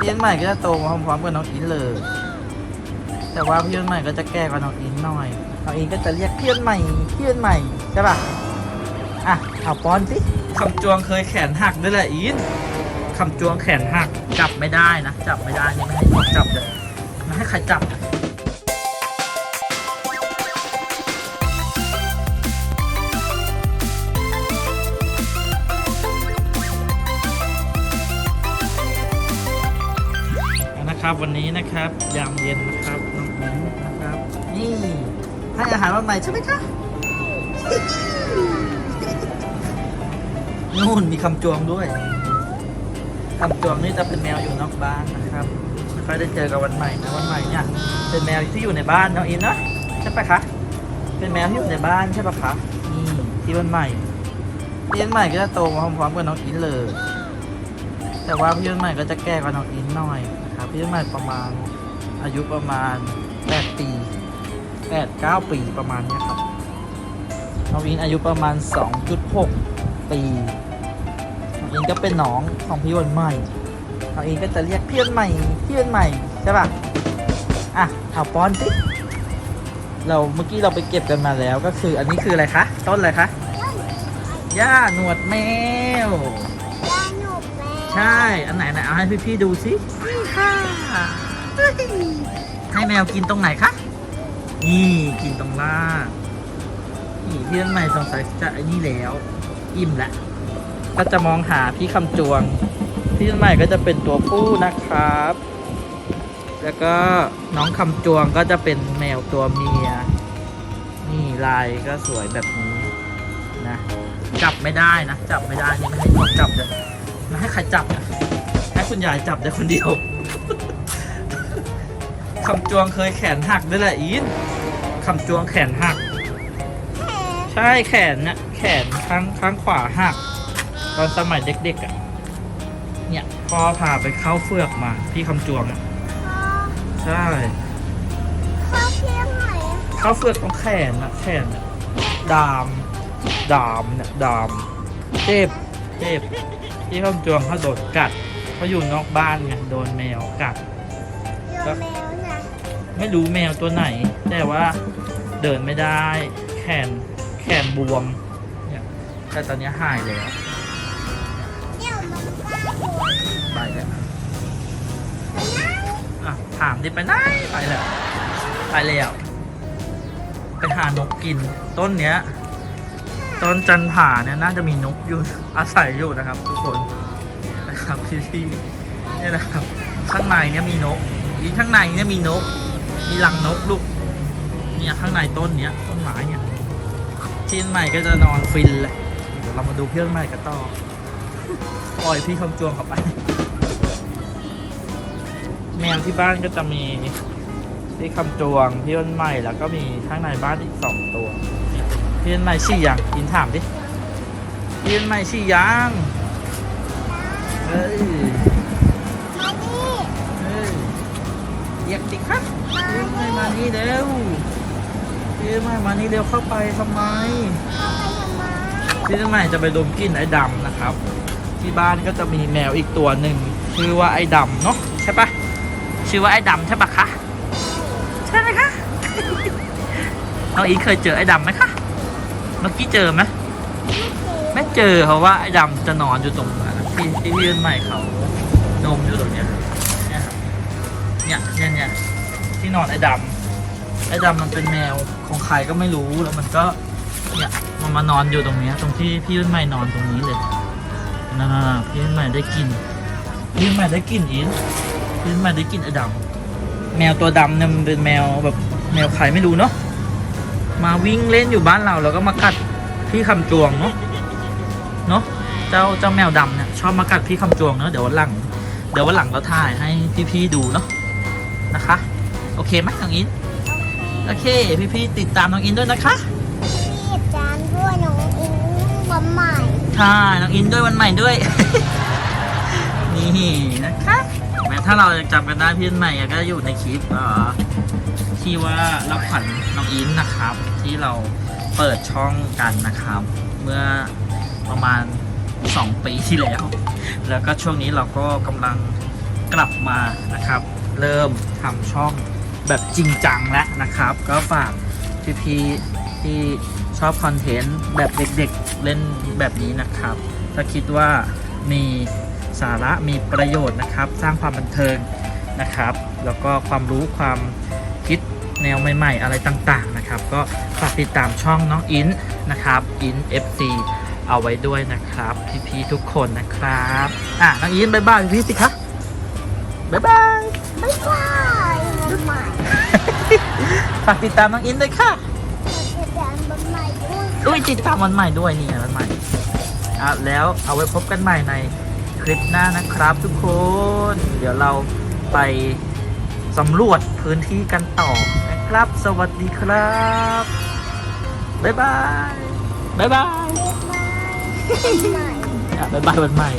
พี่อันใหม่ก็จะโตมาพร้อมๆกับน้องอินเลย แต่ว่าพี่อันใหม่ก็จะแก่กว่าน้องอินหน่อยน้องอินก็จะเรียกพี่อันใหม่พี่อันใหม่ใช่ป่ะอะเอาป้อนสิคำจวงเคยแขนหักด้วยแหละอินคำจวงแขนหักจับไม่ได้นะจับไม่ได้นี่ไม่ให้จับเลยไม่ให้ใครจับ นะครับ วันนี้นะครับยามเย็นนะครับน้องอิงนะครับ นี่ให้อาหารวันใหม่ใช่ไหมคะนู่นมีคำจวงด้วยคำจวงนี่จะเป็นแมวอยู่นอกบ้านนะครับไม่ค่อยได้เจอกับวันใหม่นะวันใหม่เนี่ยเป็นแมวที่อยู่ในบ้านน้องอินนะใช่ปะคะเป็นแมวที่อยู่ในบ้านใช่ปะคะนี่ที่วันใหม่พี่วันใหม่ก็จะโตมาพร้อมๆกับน้องอินเลยแต่ว่าพี่วันใหม่ก็จะแก่กว่าน้องอินหน่อย นะครับพี่วันใหม่ประมาณอายุประมาณ 8 ปี 8 9 ปีประมาณนี้ครับน้องอินอายุประมาณ 2.6 ปีน้องอินก็เป็นน้องของพี่วันใหม่น้องอินก็จะเรียกพี่วันใหม่พี่วันใหม่ใช่ป่ะอะเอาป้อนสิเราเมื่อกี้เราไปเก็บกันมาแล้วก็คืออันนี้คืออะไรคะต้นอะไรคะหญ้าหนวดแมว ใช่ อันไหนไหนเอาให้พี่ๆดูสินี่ค่ะเฮ้ยให้แมวกินตรงไหนคะ นี่กินตรงล่างนี่พี่ต้นใหม่สงสัยจะไอ้นี่แล้ว อิ่มแล้วก็จะมองหาพี่คำจวง พี่ต้นใหม่ก็จะเป็นตัวผู้นะครับ แล้วก็น้องคำจวงก็จะเป็นแมวตัวเมีย นี่ลายก็สวยแบบนี้นะ จับไม่ได้นะ จับไม่ได้นี่ไม่ให้คนจับเลย ไม่ให้ใครจับนะให้คุณยายจับได้คนเดียว คำจวงเคยแขนหักด้วยแหละอีนคำจวงแขนหัก ใช่แขนเนี่ยแขนข้างข้างขวาหัก ตอนสมัยเด็กๆอะ เนี่ยพ่อพาไปเข้าเฟือกมา พี่คำจวงอะ ใช่ข้าวเพียงไหนเข้าเฟือกตรงแขนนะแขนน่ะดาม ดามเนี่ยดาม เจ็บ เจ็บ พี่คำจวงเขาโดนกัดเขาอยู่นอกบ้านไงโดนแมวกัด โยนแมวนะไม่รู้แมวตัวไหน แต่ว่าเดินไม่ได้ แขนแขนบวมเนี่ยแต่ตอนนี้หายแล้วเนี่ยมันกล้าหัวไปแล้วอะถามดิไปไหนไปแล้วไปแล้วไปหานกกินต้นเนี้ย ต้นจันผาเนี่ยน่าจะมีนกอยู่อาศัยอยู่นะครับ ทุกคนนะครับพี่ๆเนี่ยนะครับ ข้างในเนี่ยมีนกอีกข้างในเนี่ยมีนก มีรังนกลูกเนี่ยข้างในต้นเนี้ยต้นไม้เนี่ยที่ใหม่ก็จะนอนฟินเลยเดี๋ยวเรามาดูเพื่อนใหม่กันต่อปล่อยพี่คำจวงเข้าไป แมวที่บ้านก็จะมีพี่คำจวงพี่ต้นใหม่แล้วก็มีข้างในบ้านอีกสองตัว เนี่ยพี่ต้นใหม่ชี่ยังกินถามดิพี่ต้นใหม่ชี่ยังเฮ้ยเฮ้ยเรียกสิครับพี่ต้นใหม่มานี่เร็วพี่ต้นใหม่มานี่เร็วเข้าไปทำไมเข้าไปทำไมพี่ต้นใหม่จะไปดมกลิ่นไอ้ดำนะครับ ที่บ้านก็จะมีแมวอีกตัวหนึ่งชื่อว่าไอ้ดำเนาะใช่ปะชื่อว่าไอ้ดำใช่ปะคะใช่ไหมคะน้องอีเคยเจอไอ้ดำไหมคะ เมื่อกี้เจอไหมไม่เจอเพราะว่าไอ้ดำจะนอนอยู่ตรงนั้นที่ที่พี่ต้นใหม่เขาดมอยู่ตรงเนี้ยเนี่ยครับเนี่ยเนี่ยเนี่ยที่นอนไอ้ดำไอ้ดำมันเป็นแมวของใครก็ไม่รู้แล้วมันก็เนี่ยมันมานอนอยู่ตรงเนี้ยตรงที่พี่รุ่นใหม่นอนตรงนี้เลยน่าพี่รุ่นใหม่ได้กินพี่รุ่นใหม่ได้กินอีนพี่รุ่นใหม่ได้กินไอ้ดำแมวตัวดำเนี่ยมันเป็นแมวแบบแมวใครไม่รู้เนาะ มาวิ่งเล่นอยู่บ้านเราแล้วก็มากัดพี่คำจวงเนาะเนาะเจ้าเจ้าแมวดำเนี่ยชอบมากัดพี่คำจวงเนาะเดี๋ยววันหลัง เดี๋ยววันหลังเราถ่ายให้พี่ๆดูเนาะนะคะ โอเคไหมน้องอินโอเค พี่ๆติดตามน้องอินด้วยนะคะพี่จานด้วยน้องอิงบะใหม่ใช่น้องอินด้วยวันใหม่ด้วย นี่นะคะแม้ถ้าเราจำกันได้พี่ใหม่ก็อยู่ในคลิปเอ่อ ที่ว่ารับขวัญน้องอินนะครับ ที่เราเปิดช่องกันนะครับ เมื่อประมาณ 2 ปีที่แล้ว แล้วก็ช่วงนี้เราก็กำลังกลับมานะครับ เริ่มทำช่องแบบจริงจังแล้วนะครับ ก็ฝากพี่ๆที่ชอบคอนเทนต์แบบเด็กๆเล่นแบบนี้นะครับ ถ้าคิดว่ามีสาระมีประโยชน์นะครับ สร้างความบันเทิงนะครับ แล้วก็ความรู้ความ คิดแนวใหม่ๆ อะไรต่างๆนะครับ ก็ฝากติดตามช่องน้องอินนะครับอิน FC เอาไว้ด้วยนะครับ พี่ๆทุกคนนะครับอะน้องอินบายบายพี่ๆสิคะบายบายบ๊ายบายมาใหม่ฝากติดตามน้องอินด้วยค่ะจะจานมาใหม่ด้วยอุ้ยติดตามวันใหม่ด้วยนี่วันใหม่อะแล้วเอาไว้พบกันใหม่ในคลิปหน้านะครับทุกคน เดี๋ยวเราไป สำรวจพื้นที่กันต่อนะครับ สวัสดีครับ บ๊ายบาย บ๊ายบาย บ๊ายบายใหม่อะบ๊ายบายวันใหม่